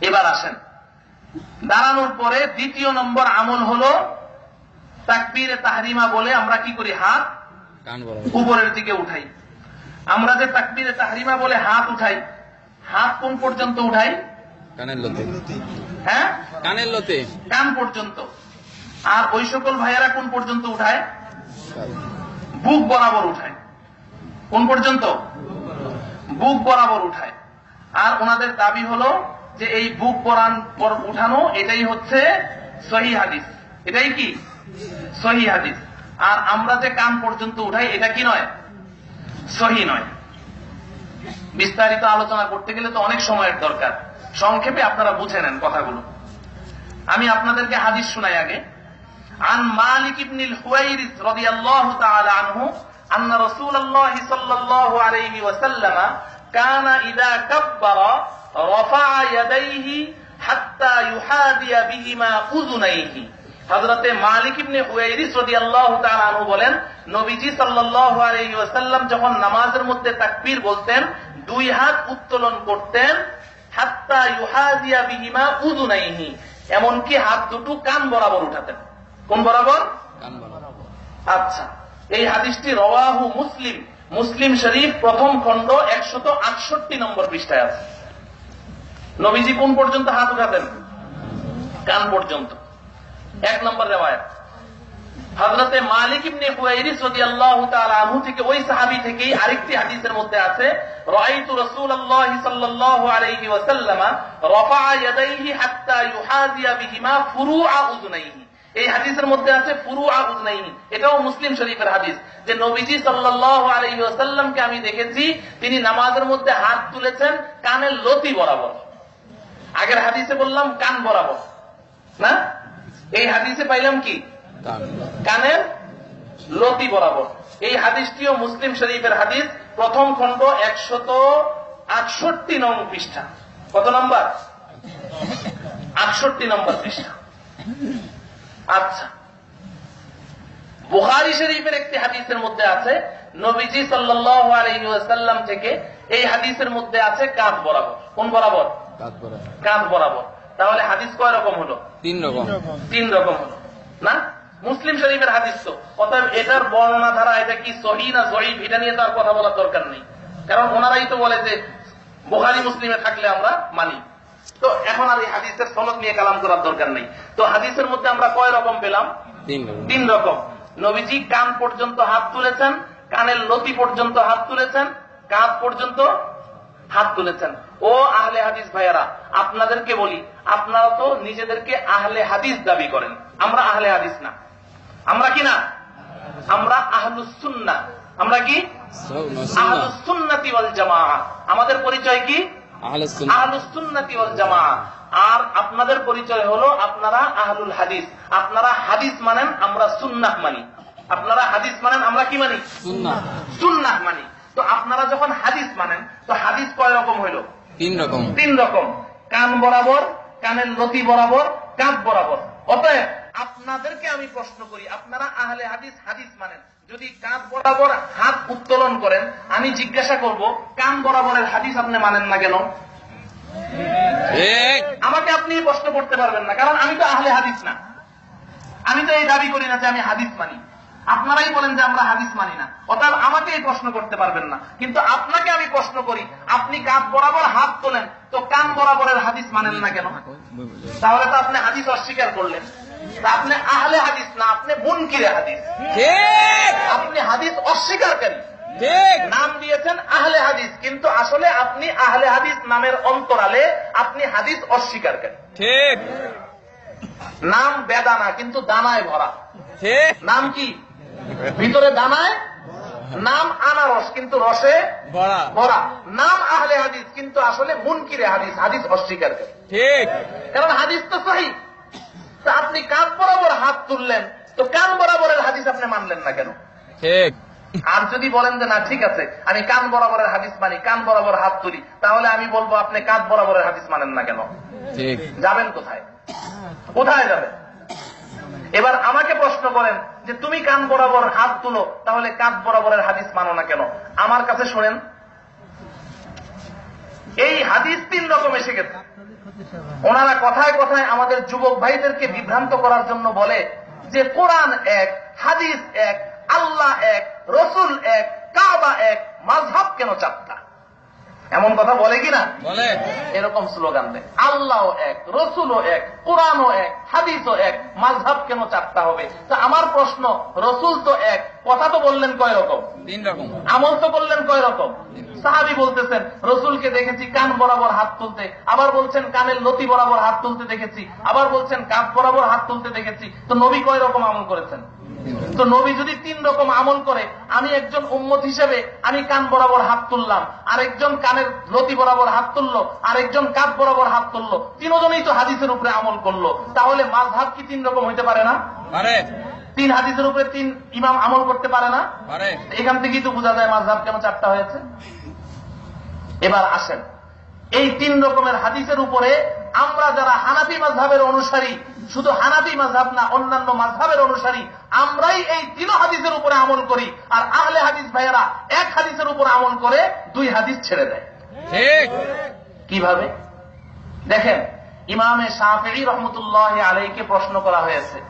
এবার আসেন। দাঁড়ানোর পরে দ্বিতীয় নম্বর আমল হলো তাকবীরে তাহরিমা বলে আমরা কি করি? হাত উপরের দিকে উঠাই। আমরা যে তাকবীরে তাহরিমা বলে হাত উঠাই হাত কোন পর্যন্ত উঠাই? কানের লতে। হ্যাঁ? কানের লতে। কান পর্যন্ত। আর ওই সকল ভাইয়েরা কোন পর্যন্ত উঠায়? বুক বরাবর উঠায়। কোন পর্যন্ত? বুক বরাবর উঠায়। আর ওনাদের দাবি হলো যে এই বুক বরান বর- উঠানো এটাই হচ্ছে সহি হাদিস এটাই কি সহি হাদিস আর আমরা যে কান পর্যন্ত উঠাই এটা কি নয় সহি নয় বিস্তারিত আলোচনা করতে গেলে তো অনেক সময়ের দরকার সংক্ষেপে আপনারা বুঝে নেন কথাগুলো আমি আপনাদেরকে হাদিস শোনাই আগে عن مالك بن الحويرث رضي الله تعالى عنه أن رسول الله صلى الله عليه وسلم كان إذا كبر বলেন নবীজি সাল্লাল্লাহু যখন নামাজের মধ্যে তাকবীর বলতেন দুই হাত উত্তোলন করতেন হাত্তা ইউহাদিয়া বিহিমা উযুনাইহি এমনকি হাত দুটো কান বরাবর উঠাতেন। কোন বরাবর? বরাবর। আচ্ছা এই হাদিসটি রওয়াহু মুসলিম। মুসলিম শরীফ প্রথম খণ্ড একশত আটষট্টি নম্বর পৃষ্ঠায় আছে। নবীজি কোন পর্যন্ত হাত উঠাতেন? কান পর্যন্ত। এক নম্বর রেওয়ায়ত। হযরতে মালিক ইবনে হুয়াইরিস রাদিয়াল্লাহু তাআলা থেকে ওই সাহাবী থেকেই আরেকটি হাদিসের মধ্যে আছে, রাআইতু রাসূলুল্লাহি সাল্লাল্লাহু আলাইহি ইয়াদাইহি হাত্তা ইউহাযিয়া বিহিমা ফুরুআ উযুনাইহি। এই হাদিসের মধ্যে আছে ফুরুআ উযুনাইহি। এটাও মুসলিম শরীফের হাদিস যে নবীজি সাল্লাল্লাহু আলাইহি ওয়াসাল্লামকে আমি দেখেছি, তিনি নামাজের মধ্যে হাত তুলেছেন, কানের লতি বরাবর। আগের হাদিসে বললাম কান বরাবর। না? এই হাদিসে পাইলাম কি? কানের লতি বরাবর। এই হাদিসটিও মুসলিম শরীফের হাদিস। প্রথম খণ্ড একশত আটষট্টি নং পৃষ্ঠা। কত নম্বর? আটষট্টি নম্বর পৃষ্ঠা। আচ্ছা। বুখারি শরীফের একটি হাদিসের মধ্যে আছে নবীজি সাল্লাল্লাহু আলাইহি থেকে এই হাদিসের মধ্যে আছে কাঁধ বরাবর। কোন বরাবর? কাঁধ বরাবর। তাহলে হাদিস কয় রকম হলো? তিন রকম। তিন রকম। হলো। না? মুসলিম শরীফের হাদিস তো। অতএব এটার বর্ণনা ধারা এটা কি সহি না জয়ীফ? এটা নিয়ে তো আর কথা বলার দরকার নেই। কারণ ওনারাই তো বলে যে বোহারি মুসলিমে থাকলে আমরা মানি। তো এখন আর এই হাদিসের সনদ নিয়ে কালাম করার দরকার নেই। তো হাদিসের মধ্যে আমরা কয় রকম পেলাম? তিন রকম। তিন রকম। নবীজি কান পর্যন্ত হাত তুলেছেন কানের লতি পর্যন্ত হাত তুলেছেন কাঁধ পর্যন্ত হাত তুলেছেন। ও আহলে হাদিস ভাইয়ারা আপনাদেরকে বলি আপনারা তো নিজেদেরকে আহলে হাদিস দাবি করেন। আমরা আহলে হাদিস না। আমরা কি না? আমরা আহলুস সুন্না। আমরা কি? আহলুস সুন্নাতি ওয়াল জামাআ। আমাদের পরিচয় কি? আহলুস আহলুস সুন্নাতি ওয়াল জামাআ। আর আপনাদের পরিচয় হলো আপনারা আহলুল হাদিস। আপনারা হাদিস মানেন আমরা সুন্নাহ মানি। আপনারা হাদিস মানেন আমরা কি মানি? সুন্নাহ। সুন্নাহ মানি। তো আপনারা যখন হাদিস মানেন তো হাদিস কয় রকম হইল? তিন রকম। তিন রকম। কান বরাবর কানের লতি বরাবর কাঁধ বরাবর। অতএব আপনাদেরকে আমি প্রশ্ন করি আপনারা আহলে হাদিস হাদিস মানেন। যদি কাঁধ বরাবর হাত উত্তোলন করেন আমি জিজ্ঞাসা করব কান বরাবরের হাদিস আপনি মানেন না কেন? আমাকে আপনি প্রশ্ন করতে পারবেন না কারণ আমি তো আহলে হাদিস না। আমি তো এই দাবি করি না যে আমি হাদিস মানি। আপনারাই বলেন যে আমরা হাদিস মানি না। অতএব আমাকে এই প্রশ্ন করতে পারবেন না। কিন্তু আপনাকে আমি প্রশ্ন করি আপনি কাঁধ বরাবর হাত তোলেন তো কান বরাবরের হাদিস মানেন না কেন? তাহলে তো আপনি হাদিস অস্বীকার করলেন। আপনি আহলে হাদিস না আপনি মুনকিরে হাদিস। আপনি হাদিস অস্বীকারকারী ঠিক। নাম দিয়েছেন আহলে হাদিস কিন্তু আসলে আপনি আহলে হাদিস নামের অন্তরালে আপনি হাদিস অস্বীকারকারী ঠিক। নাম বেদানা কিন্তু দানায় ভরা। নাম কি? ভিতরে দানায় নাম আনারস কিন্তু রসে বড়া। ভরা নাম আহলে হাদিস কিন্তু আসলে মুনকিরে হাদিস হাদিস অস্বীকার করে। ঠিক। কারণ হাদিস তো সহি। আপনি কান বরাবর হাত তুললেন তো কান বরাবরের হাদিস আপনি মানলেন না কেন? ঠিক। আর যদি বলেন যে না ঠিক আছে আমি কান বরাবরের হাদিস মানি কান বরাবর হাত তুলি তাহলে আমি বলব আপনি কাঁধ বরাবরের হাদিস মানেন না কেন? ঠিক। যাবেন কোথায়? কোথায় যাবেন? এবার আমাকে প্রশ্ন করেন যে তুমি কান বরাবর হাত তুলো, তাহলে কাঁধ বরাবরের হাদিস মানো না কেন? আমার কাছে শোনেন। এই হাদিস তিন রকম এসে গেছে। ওনারা কথায় কথায় আমাদের যুবক ভাইদেরকে বিভ্রান্ত করার জন্য বলে যে কোরআন এক, হাদিস এক, আল্লাহ এক, রসুল এক, কাবা এক মাঝহাব কেন চারটা? এমন কথা বলে কিনা? বলে। এরকম স্লোগান দেয়। আল্লাহ এক রসুলও এক কোরআনও এক হাদিসও এক মাঝহাব কেন চারটা হবে? তা আমার প্রশ্ন রসুল তো এক কথা তো বললেন কয় রকম? তিন রকম। আমল তো করলেন কয় রকম? সাহাবি বলতেছেন রসুলকে দেখেছি কান বরাবর হাত তুলতে আবার বলছেন কানের লতি বরাবর হাত তুলতে দেখেছি আবার বলছেন কাপ বরাবর হাত তুলতে দেখেছি। তো নবী কয় রকম আমল করেছেন? তো নবী যদি তিন রকম আমল করে আমি একজন উম্মত হিসেবে আমি কান বরাবর হাত তুললাম আরেকজন কানের লতি বরাবর হাত তুললো আরেকজন কাপ বরাবর হাত তুললো তিনজনেই তো হাদিসের উপরে আমল করল। তাহলে মাঝহাব কি তিন রকম হইতে পারে না? তিন হাদিসের উপরে তিন ইমাম আমল করতে পারে না? এখান থেকেই তো বোঝা যায় মাঝহাব কেন চারটা হয়েছে। এবার আসেন। এই তিন রকমের হাদিসের উপরে আমরা যারা হানাফি মাঝহাবের অনুসারী শুধু হানাফি মাঝহাব না অন্যান্য মাঝহাবের অনুসারী আমরাই এই তিন হাদিসের উপরে আমল করি। আর আহলে হাদিস ভাইয়েরা এক হাদিসের উপর আমল করে দুই হাদিস ছেড়ে দেয়। কীভাবে? দেখেন ইমামে শাহি রহমতুল্লাহ আলাইকে প্রশ্ন করা হয়েছে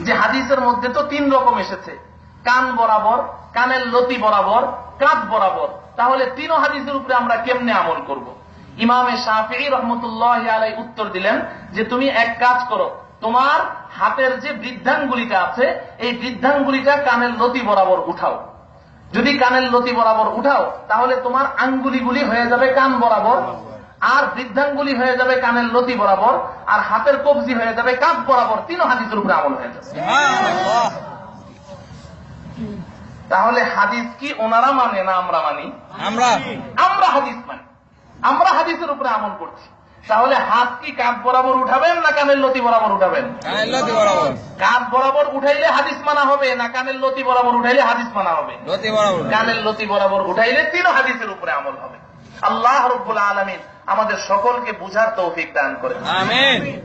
যে হাদিসের মধ্যে তো তিন রকম এসেছে। কান বরাবর কানের লতি বরাবর কাঁধ বরাবর। তাহলে তিন হাদিসের উপরে আমরা কেমনে আমল করব। ইমামে শাহি রহমতুল্লাহ আলাই উত্তর দিলেন যে তুমি এক কাজ করো তোমার হাতের যে বৃদ্ধাঙ্গুলিটা আছে এই বৃদ্ধাঙ্গুলিটা কানের লতি বরাবর উঠাও। যদি কানের লতি বরাবর উঠাও তাহলে তোমার আঙ্গুলিগুলি হয়ে যাবে কান বরাবর আর বৃদ্ধাঙ্গুলি হয়ে যাবে কানের লতি বরাবর আর হাতের কবজি হয়ে যাবে কাঁধ বরাবর। তিনও হাদিসের উপরে আমল হয়ে যাবে তাহলে হাদিস কি ওনারা মানে না আমরা মানি? আমরা। আমরা হাদিস মানি। আমরা হাদিসের উপরে আমল করছি। তাহলে হাত কি কাপ বরাবর উঠাবেন না কানের লতি বরাবর উঠাবেন? কাপ বরাবর। উঠাইলে হাদিস মানা হবে না কানের লতি বরাবর উঠাইলে হাদিস মানা হবে? কানের লতি বরাবর উঠাইলে তিন হাদিসের উপরে আমল হবে। আল্লাহ রব্বুল আলমিন আমাদের সকলকে বুঝার তৌফিক দান করে আমিন।